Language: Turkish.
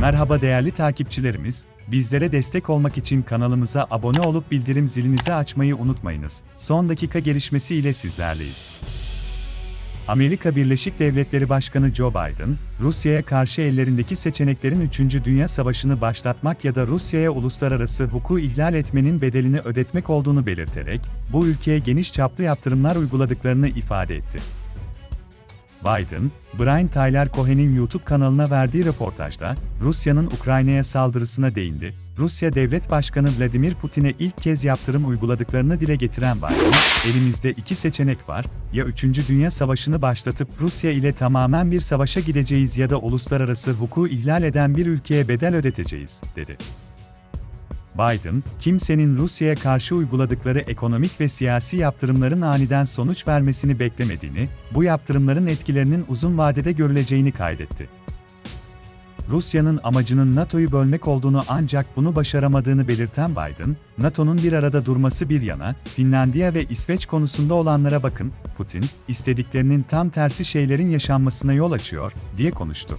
Merhaba değerli takipçilerimiz, bizlere destek olmak için kanalımıza abone olup bildirim zilinizi açmayı unutmayınız. Son dakika gelişmesi ile sizlerleyiz. Amerika Birleşik Devletleri Başkanı Joe Biden, Rusya'ya karşı ellerindeki seçeneklerin 3. Dünya Savaşı'nı başlatmak ya da Rusya'ya uluslararası hukuku ihlal etmenin bedelini ödetmek olduğunu belirterek, bu ülkeye geniş çaplı yaptırımlar uyguladıklarını ifade etti. Biden, Brian Tyler Cohen'in YouTube kanalına verdiği röportajda, Rusya'nın Ukrayna'ya saldırısına değindi. Rusya Devlet Başkanı Vladimir Putin'e ilk kez yaptırım uyguladıklarını dile getiren Biden, elimizde iki seçenek var, ya 3. Dünya Savaşı'nı başlatıp Rusya ile tamamen bir savaşa gideceğiz ya da uluslararası hukuku ihlal eden bir ülkeye bedel ödeteceğiz, dedi. Biden, kimsenin Rusya'ya karşı uyguladıkları ekonomik ve siyasi yaptırımların aniden sonuç vermesini beklemediğini, bu yaptırımların etkilerinin uzun vadede görüleceğini kaydetti. Rusya'nın amacının NATO'yu bölmek olduğunu ancak bunu başaramadığını belirten Biden, NATO'nun bir arada durması bir yana, Finlandiya ve İsveç konusunda olanlara bakın, Putin, istediklerinin tam tersi şeylerin yaşanmasına yol açıyor, diye konuştu.